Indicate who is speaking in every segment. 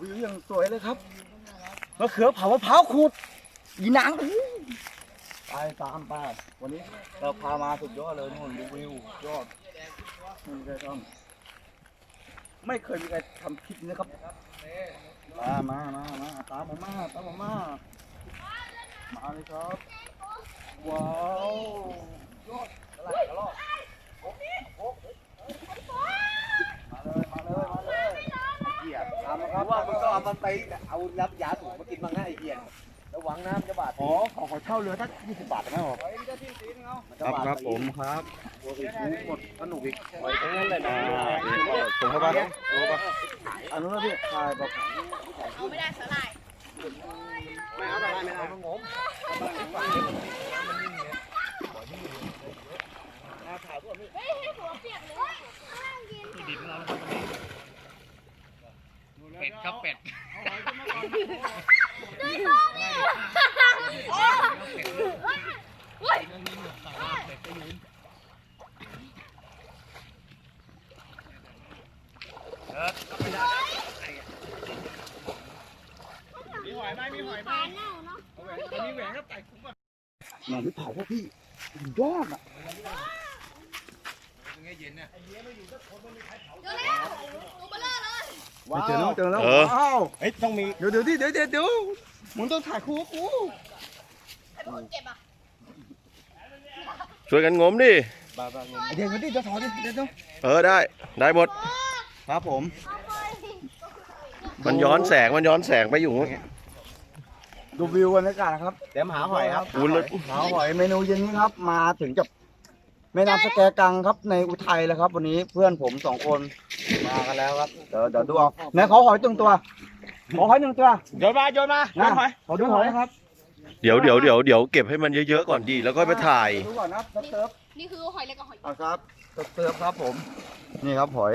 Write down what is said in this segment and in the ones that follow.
Speaker 1: วิวอย่างสวยเลยครับมะเขือเผามะพร้าวขูดอีหนังไปตามไปวันนี้เราพามาสุดยอดเลยนู่นดูวิวยอดไม่มีใครทำไม่เคยมีใครทำคลิปนี้นะครับมามามามาตามผมมาตามผมมามาเลยครับว้าวยอดอะไรกระรอกโอ๊ะโอ๊ะมาเลยมาเลยมาเลย
Speaker 2: เหี้ย
Speaker 1: ตามมาครับ
Speaker 2: ว่ามึงก็เอามันไปเอารับยาสูบมากินบ้างนะไอ้เหี้ยระวังน้ำจะบาด
Speaker 1: อ๋อขอขอเช่าเรือสักยี่สิบบาทได้ไหมครับ
Speaker 2: ครับครับผม
Speaker 1: ครับ
Speaker 2: หมดสนุกอีกปล่อยทั้งนั้นเลยนะส่งเข้าไปส่งเข้าไป
Speaker 1: อันนู้นนะพี่ถ่ายแบบ
Speaker 3: เอาไม่ได้สลาย
Speaker 2: ไม่เอาอะไรไม่เอางม
Speaker 3: เฮ้ยให้หัวเปียกเลยข้างล่าง เป็
Speaker 4: ดครับเป็ด
Speaker 3: ด้วยตัวนี่เฮ้ย
Speaker 4: มีหอยไหมมีหอยไหมตอนนี้แหวนก็ไต่คุ้มก่อน
Speaker 1: หนังพี่เผาพวกพี่ยอดอะ
Speaker 4: ยังไงเย็นเนี่ย
Speaker 3: เจอแล้วตัวเบลอเลย
Speaker 1: ว้าวเจอแล้วเจอแล้ว
Speaker 5: เออ
Speaker 1: ว้าว
Speaker 2: เฮ้ยต้องมี
Speaker 1: เดี๋ยวเดี๋ยวดิเดี๋ยวเดี๋ยวเดี๋ยวมึงต้องถ่ายคู่กับกู
Speaker 3: ใครเป็นคนเก็บอะ
Speaker 5: ช่วยกันงมดิ
Speaker 1: ไอเดี๋ยวเดี๋ยวดิเดี๋ยวถอดดิเดี๋ยวเดี๋ยว
Speaker 5: เออได้ ได้หมด
Speaker 1: ครับผม
Speaker 5: มันย้อนแสง มันย้อนแสงไปอยู่
Speaker 1: ดูวิวบรรยากาศนะครับ
Speaker 2: เดี๋ยวหาหอยครับ
Speaker 5: อู้แล้ว
Speaker 1: หาหอยเมนูเย็นนี้ครับ มาถึงกับ แม่น้ำสแกกังครับในอุทัยแล้วครับ วันนี้เพื่อนผมสองคนมากันแล้วครับเดี๋ยวเดี๋ยวดูเอาไหนขอหอยตึงตัวขอหอยหนึ่งตัว
Speaker 2: โยนมาโยนมาโย
Speaker 1: นะ
Speaker 2: นหอย
Speaker 1: ขอดูหอยนะครับ
Speaker 5: เดี๋ยวเดี๋ยวเดี๋ยวเดี๋ยวเก็บให้มันเยอะๆก่อนดี แล้วก็ไปถ่าย
Speaker 1: ดูก่อนนะเติร์ฟ
Speaker 3: นี่คือหอยเล็กกับหอย
Speaker 1: เอาครับเติร์ฟครับผม นี่ครับหอย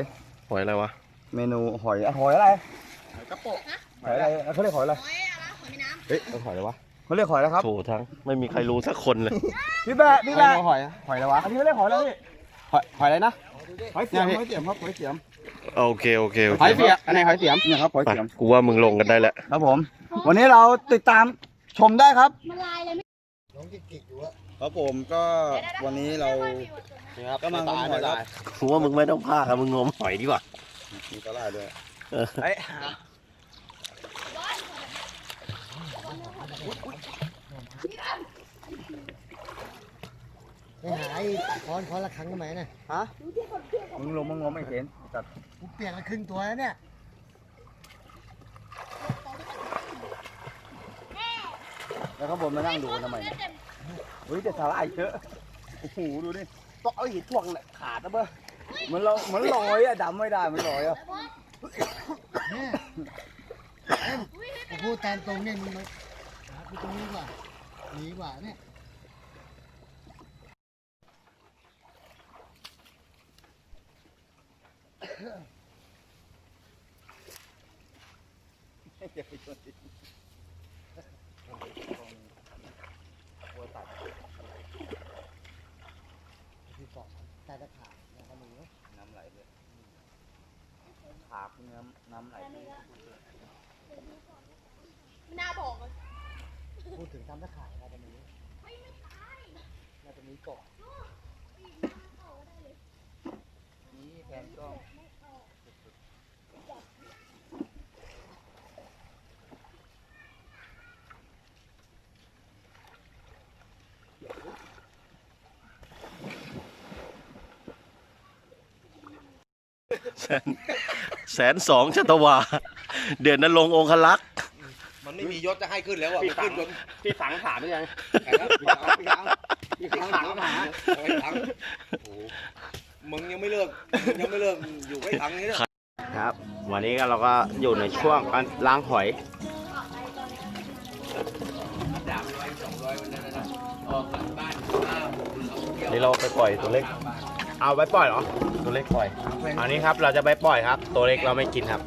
Speaker 5: หอยอะไรวะ
Speaker 1: เมนูหอยอะหอยอะไรกระโปะหอยอะไรเขาเรียกหอยอะไร
Speaker 3: หอยอะไรหอยแม่น้
Speaker 1: เฮ้ยหอยอะไรวะ เขาเรียกหอยอะไรครับ
Speaker 5: โถทั้งไม่มีใครรู้สักคนเลย
Speaker 1: พี่แบะพี่แบะ
Speaker 2: หอยหอยอะไรวะ
Speaker 1: อันนี้เขาเรียกหอยอะไรพี่
Speaker 2: หอยหอยอะไรนะ
Speaker 1: หอยเสียมหอยเสียมครับหอยเสียม
Speaker 5: โอเคโอเคโอ
Speaker 2: ห
Speaker 5: เค
Speaker 2: อยเสียมอันไหนหอยเสียม
Speaker 1: เนี่ยครับหอย
Speaker 5: ไป
Speaker 1: เสียม
Speaker 5: กูว่ามึงลงกันได้แล้ว
Speaker 1: ครับผม วันนี้เราติดตามชมได้ครับำ
Speaker 3: มันลายเลยไม่
Speaker 1: ครับผมก็วันนี้เราก็มางมหอยครับ
Speaker 5: กูว่ามึงไม่ต้องพาครับมึงงมหอยดีกว่า
Speaker 1: มีตลาดด้วย
Speaker 2: เฮ้ย
Speaker 6: ไปหาไอ้ค้อนค้อนละครั้งทำไมน่ะ
Speaker 1: มึงลงมางมไม่เห็นจัด
Speaker 6: กูเปลี่ยนละครึ่งตัวแล้วเนี่ย
Speaker 1: แล้วครับผมมานั่งดูกันทำไมเนี่ยเฮ้ยแต่สาหร่ายเยอะ โอ้โห ดูดิต้องเอาหินถ่วงแหละขาดนะเบ้อเหมันเราเหมันลอยอะดำไม่ได้มันลอยอะ
Speaker 6: เนี่ยเอ็มกูพูดตามตรงเนี่ยมึงมา ไปตรงนี้กว่าหนีกว่าเนี่ยเดี๋ย่าไปชนบอกแต่ตะขาบนะครับหนู
Speaker 1: น้ำไหลเลยขาเนื้อน้ำไหลเลย
Speaker 3: ไม่น่าบอกเลย
Speaker 6: พู ดถึงทำตะขายนะตอนนี้น่าจะมีเกาะ
Speaker 1: นี่แฟนก็
Speaker 5: แสนแสนสองชตวา เด่นนรงค์องคลักษ์
Speaker 2: มันไม่มียศจะให้ขึ้นแล้วอะมันขึ้นจน
Speaker 4: พี่ฝังถามไปยัง
Speaker 2: พี่ขังพี่ขังพี่ขังหาพี่ขังโอ้มึงยังไม่เลิกมึงยังไม่เลิกอยู่ไว้ขังนี้เลย
Speaker 7: ครับ วันนี้ก็เราก็อยู่ในช่วงการล้างหอย
Speaker 5: นี่เราไปปล่อยตัวเล็ก
Speaker 7: เอาไว้ปล่อยเหรอ
Speaker 5: ตัวเล็กปล่อย
Speaker 7: อันนี้ครับเราจะไปปล่อยครับ ตัวเล็กเราไม่กินครับ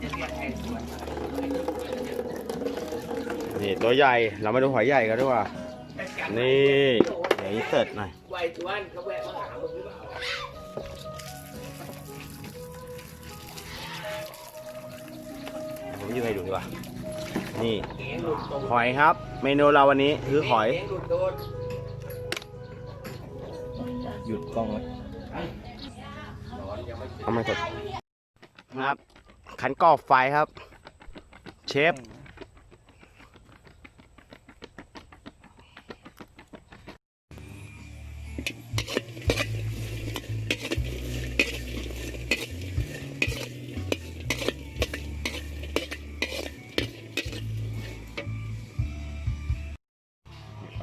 Speaker 7: นี่ตัวใหญ่ เรามาดูหอยใหญ่กันดีกว่า นี่อย่างนี้เสร็จหน่อยผมยืนให้ดูดีกว่า นี่ หอยครับ เมนูเราวันนี้คือหอย
Speaker 2: หยุดกล้องไว้
Speaker 7: เอามาสดครับ ขันก่อไฟครับ เชฟ วั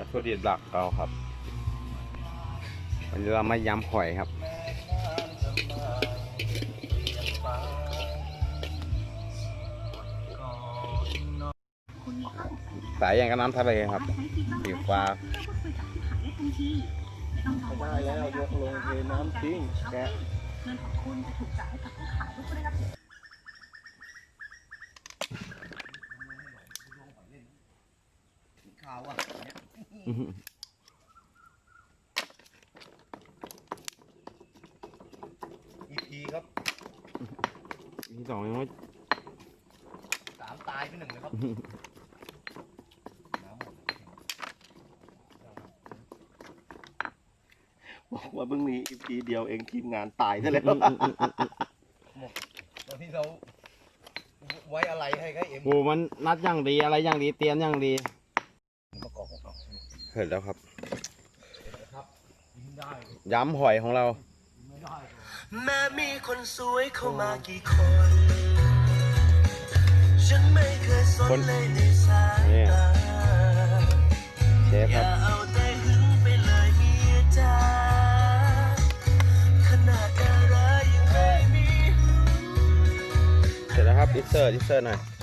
Speaker 7: ตถุดิบหลักเราครับวันนี้เรามายำหอยครับสายอย่างกับน้ำทะเลครับสีฟ้า
Speaker 2: ได้แล้วยกลงเทน้ำทิ้งแก
Speaker 8: เงินของคุณจะถูกจ่ายให้กับผู้
Speaker 2: ขายทุกคนนะครับอีพีครับ
Speaker 7: อีสองยังไม่
Speaker 2: สามตายไปหนึ่งเลยครับ
Speaker 5: บอกว่าเพิ่งมีอีพีเดียวเองทีมงานตายซะแล้ว
Speaker 2: ตอนที่เราไว้อะไรให้ให้เอ็ม
Speaker 7: โอ้มันนัดอย่างดีอะไรอย่างดีเตรียมอย่างดีเห็นแล้วครับย้ำหอยของเรา
Speaker 9: แม้มีคนสวยเข้ามากี่คน ฉันไม่เคยสนเลยในสาย
Speaker 7: เนี่ย
Speaker 9: ตา
Speaker 7: เชฟ
Speaker 9: อ
Speaker 7: ครั
Speaker 9: ย่า
Speaker 7: บ
Speaker 9: เส
Speaker 7: ร็จแ